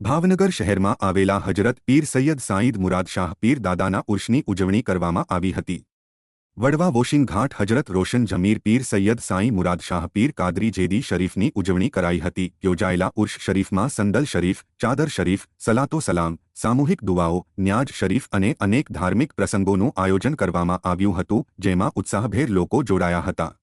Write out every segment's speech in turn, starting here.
ભાવનગર શહેરમાં આવેલા હજરત પીર સૈયદ સાઈદ મુરાદ શાહ પીર દાદાના ઉર્ષની ઉજવણી કરવામાં આવી હતી. વડવા વોશિંગ ઘાટ હજરત રોશન જમીર પીર સૈયદ સાઈ મુરાદ શાહ પીર કાદરી જેદી શરીફની ઉજવણી કરાઈ હતી. યોજાયેલા ઉર્ષ શરીફમાં સંદલ શરીફ, ચાદર શરીફ, સલાતો સલામ, સામૂહિક દુઆઓ, ન્યાજ શરીફ અને અનેક ધાર્મિક પ્રસંગોનું આયોજન કરવામાં આવ્યું હતું, જેમાં ઉત્સાહભેર લોકો જોડાયા હતા.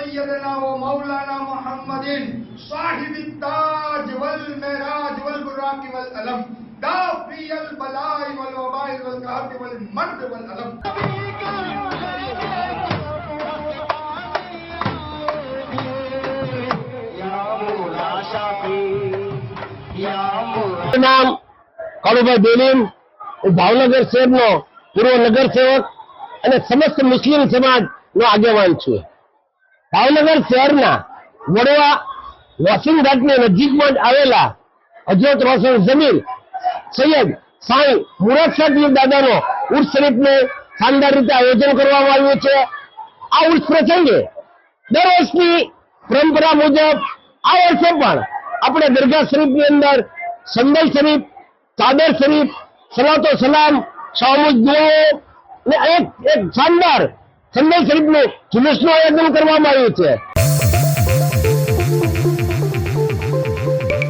سيدنا ومولانا محمد صاحب التاج والمعراج والبراق والألم دافي البلاء والوباء والقهر والمرض والألم નામ કાળુભાઈ બેલીમ હું ભાવનગર શહેરનો પૂર્વ નગર સેવક અને સમસ્ત મુસ્લિમ સમાજ નો આગેવાન છું ભાવનગર શહેરના વડવા વોશિંગ ઘાટની નજીકમાં આવેલા અજોત રોશન જમીન સૈયદ સાંઈ મુરાદ શાહ દાદાનો ઉર્સ શરીફને શાનદાર રીતે આયોજન કરવામાં આવ્યું છે. આ ઉર્સ પ્રસંગે દર વર્ષની પરંપરા મુજબ આ વર્ષે પણ આપણે દરગાહ શરીફની અંદર સંદલ શરીફ, ચાદર શરીફ, સલાતો સલામ સામૂહિક દુઆઓ ને એક એક શાનદાર સંદલ શરીફનું જુલુસનું આયોજન કરવામાં આવ્યું છે.